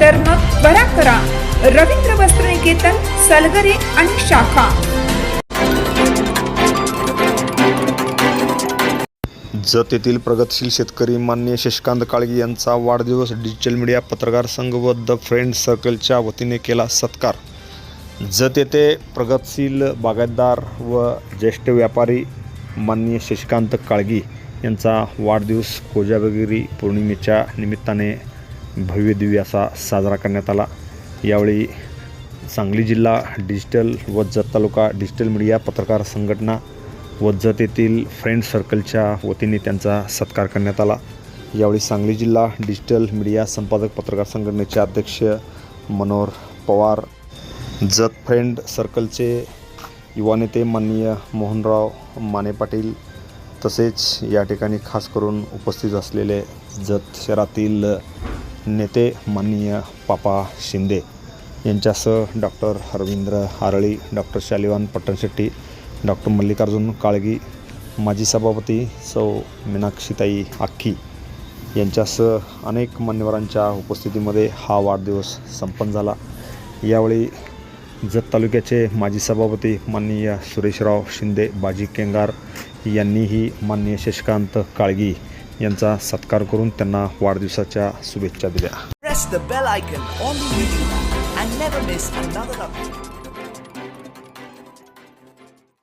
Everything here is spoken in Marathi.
तर मग बरा करा. रवींद्र वस्त्र निकेतन सलगरे आणि शाखा. जत येथील प्रगतशील शेतकरी मान्य शशिकांत काळगी यांचा वाढदिवस डिजिटल मीडिया पत्रकार संघ व द फ्रेंड सर्कलच्या वतीने केला सत्कार. जत येथे प्रगतशील बागायतदार व ज्येष्ठ व्यापारी माननीय शशिकांत काळगी यांचा वाढदिवस कोजाबगिरी पौर्णिमेच्या निमित्ताने भव्यदिव्य असा साजरा करण्यात आला. यावेळी सांगली जिल्हा डिजिटल व जत तालुका डिजिटल मीडिया पत्रकार संघटना व जत येथील फ्रेंड सर्कलच्या वतीने त्यांचा सत्कार करण्यात आला. यावेळी सांगली जिल्हा डिजिटल मीडिया संपादक पत्रकार संघटनेचे अध्यक्ष मनोहर पवार जत फ्रेंड सर्कलचे युवा नेते माननीय मोहनराव माने पाटील तसेच या ठिकाणी खास करून उपस्थित असलेले जत शहरातील नेते माननीय पापा शिंदे यांच्यासह doctor Ravindra Harali doctor Shalivan Pattanshetti doctor Mallikarjun Kalgi माजी सभापती सौ मीनाक्षीताई आख्खी यांच्यासह अनेक मान्यवरांच्या उपस्थितीमध्ये हा वाढदिवस संपन्न झाला. यावेळी जत तालुक्याचे माजी सभापती माननीय सुरेशराव शिंदे बाजी केंगार यांनीही माननीय शशिकांत काळगी यांचा सत्कार करून त्यांना वाढदिवसाच्या शुभेच्छा दिल्या.